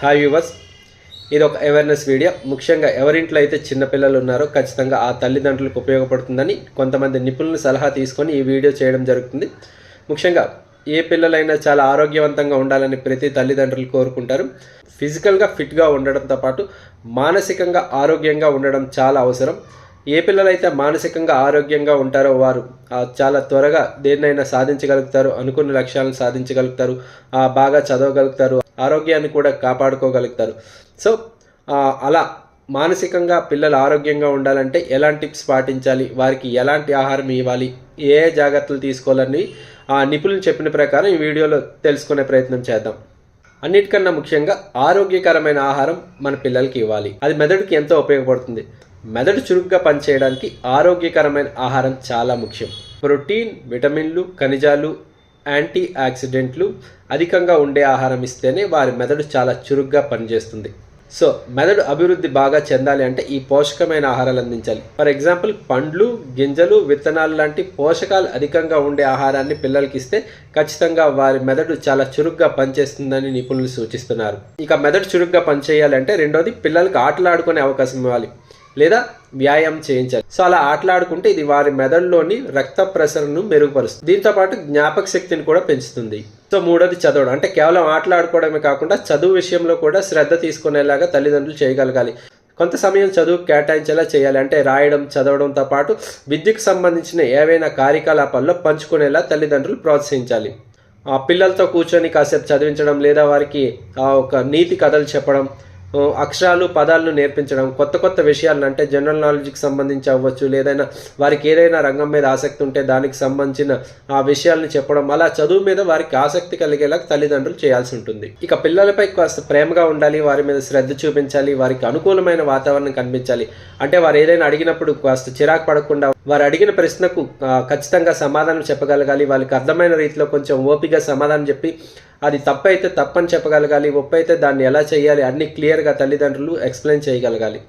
Hi yours ఇది ఒక awareness video ముఖ్యంగా ఎవరింట్లో అయితే చిన్నపిల్లలు ఉన్నారో ఖచ్చితంగా ఆ తల్లిదండ్రులకు ఉపయోగపడుతుందని కొంతమంది నిపుణుల సలహా తీసుకొని ఈ వీడియో చేయడం జరుగుతుంది. ముఖ్యంగా ఏ పిల్లలైనా చాలా ఆరోగ్యవంతంగా ఉండాలని ప్రతి తల్లిదండ్రులు కోరుకుంటారు. ఫిజికల్గా ఫిట్గా ఉండడంతో పాటు మానసికంగా ఆరోగ్యంగా ఉండడం చాలా అవసరం. ఏ పిల్లలైతే మానసికంగా ఆరోగ్యంగా ఉంటారో వారు చాలా త్వరగా దేన్నైనా సాధించగలుగుతారు అనుకున్న లక్ష్యాలను సాధించగలుగుతారు బాగా చదవగలుగుతారు. ఆరోగ్యాన్ని కూడా కాపాడుకోగలుగుతారు. సో అలా మానసికంగా పిల్లలు ఆరోగ్యంగా ఉండాలంటే ఎలాంటి టిప్స్ పాటించాలి? వారికి ఎలాంటి ఆహారం ఇవ్వాలి? ఏ ఏ జాగ్రత్తలు తీసుకోవాలని ఆ నిపుణులు చెప్పిన ప్రకారం ఈ వీడియోలో తెలుసుకునే ప్రయత్నం చేద్దాం. అన్నిటికన్నా ముఖ్యంగా ఆరోగ్యకరమైన ఆహారం మన పిల్లలకి ఇవ్వాలి. అది మెదడుకి ఎంతో ఉపయోగపడుతుంది. మెదడు చురుగ్గా పనిచేయడానికి ఆరోగ్యకరమైన ఆహారం చాలా ముఖ్యం. ప్రోటీన్ విటమిన్లు ఖనిజాలు యాంటీ ఆక్సిడెంట్లు అధికంగా ఉండే ఆహారం ఇస్తేనే వారి మెదడు చాలా చురుగ్గా పనిచేస్తుంది. సో మెదడు అభివృద్ధి బాగా చెందాలి అంటే ఈ పోషకమైన ఆహారాలు అందించాలి. ఫర్ ఎగ్జాంపుల్ పండ్లు గింజలు విత్తనాలు లాంటి పోషకాలు అధికంగా ఉండే ఆహారాన్ని పిల్లలకి ఇస్తే ఖచ్చితంగా వారి మెదడు చాలా చురుగ్గా పనిచేస్తుందని నిపుణులు సూచిస్తున్నారు. ఇక మెదడు చురుగ్గా పనిచేయాలంటే రెండోది పిల్లలకు ఆటలు ఆడుకునే అవకాశం ఇవ్వాలి. లేదా వ్యాయామం చేయించాలి. సో అలా ఆటలాడుకుంటే ఇది వారి మెదడులోని రక్త ప్రసరణను మెరుగుపరుస్తుంది. దీంతో పాటు జ్ఞాపక శక్తిని కూడా పెంచుతుంది. సో మూడోది చదవడం. అంటే కేవలం ఆటలాడుకోవడమే కాకుండా చదువు విషయంలో కూడా శ్రద్ధ తీసుకునేలాగా తల్లిదండ్రులు చేయగలగాలి. కొంత సమయం చదువు కేటాయించేలా చేయాలి. అంటే రాయడం చదవడంతో పాటు విద్యకు సంబంధించిన ఏవైనా కార్యకలాపాల్లో పంచుకునేలా తల్లిదండ్రులు ప్రోత్సహించాలి. ఆ పిల్లలతో కూర్చొని కాసేపు చదివించడం లేదా వారికి ఆ ఒక నీతి కథలు చెప్పడం అక్షరాలు పదాలను నేర్పించడం కొత్త కొత్త విషయాలను అంటే జనరల్ నాలెడ్జ్కి సంబంధించి అవ్వచ్చు లేదైనా వారికి ఏదైనా రంగం మీద ఆసక్తి ఉంటే దానికి సంబంధించిన ఆ విషయాలను చెప్పడం అలా చదువు మీద వారికి ఆసక్తి కలిగేలా తల్లిదండ్రులు చేయాల్సి ఉంటుంది. ఇక పిల్లలపై కాస్త ప్రేమగా ఉండాలి వారి మీద శ్రద్ధ చూపించాలి వారికి అనుకూలమైన వాతావరణం కనిపించాలి. అంటే వారు ఏదైనా అడిగినప్పుడు కాస్త చిరాకు పడకుండా వారు అడిగిన ప్రశ్నకు ఖచ్చితంగా సమాధానం చెప్పగలగాలి. వాళ్ళకి అర్థమైన రీతిలో కొంచెం ఓపిగా సమాధానం చెప్పి అది తప్పైతే తప్పని చెప్పగలగాలి ఒప్పైతే దాన్ని ఎలా చేయాలి అన్ని క్లియర్గా తల్లిదండ్రులు ఎక్స్ప్లెయిన్ చేయగలగాలి.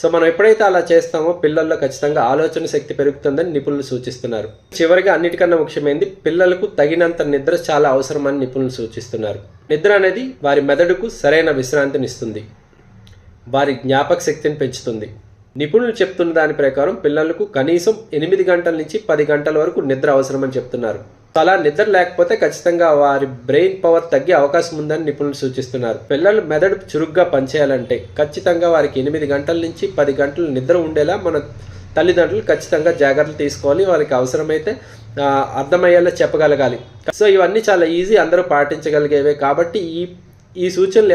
సో మనం ఎప్పుడైతే అలా చేస్తామో పిల్లల్లో ఖచ్చితంగా ఆలోచన శక్తి పెరుగుతుందని నిపుణులు సూచిస్తున్నారు. చివరిగా అన్నిటికన్నా ముఖ్యమైనది పిల్లలకు తగినంత నిద్ర చాలా అవసరమని నిపుణులు సూచిస్తున్నారు. నిద్ర అనేది వారి మెదడుకు సరైన విశ్రాంతిని ఇస్తుంది వారి జ్ఞాపక శక్తిని పెంచుతుంది. నిపుణులు చెప్తున్న దాని ప్రకారం పిల్లలకు కనీసం ఎనిమిది గంటల నుంచి పది గంటల వరకు నిద్ర అవసరమని చెప్తున్నారు. అలా నిద్ర లేకపోతే ఖచ్చితంగా వారి బ్రెయిన్ పవర్ తగ్గే అవకాశం ఉందని నిపుణులు సూచిస్తున్నారు. పిల్లలు మెదడు చురుగ్గా పనిచేయాలంటే ఖచ్చితంగా వారికి ఎనిమిది గంటల నుంచి పది గంటలు నిద్ర ఉండేలా మన తల్లిదండ్రులు ఖచ్చితంగా జాగ్రత్తలు తీసుకోవాలి. వారికి అవసరమైతే అర్థమయ్యేలా చెప్పగలగాలి. సో ఇవన్నీ చాలా ఈజీ అందరూ పాటించగలిగేవే. కాబట్టి ఈ ఈ సూచనలు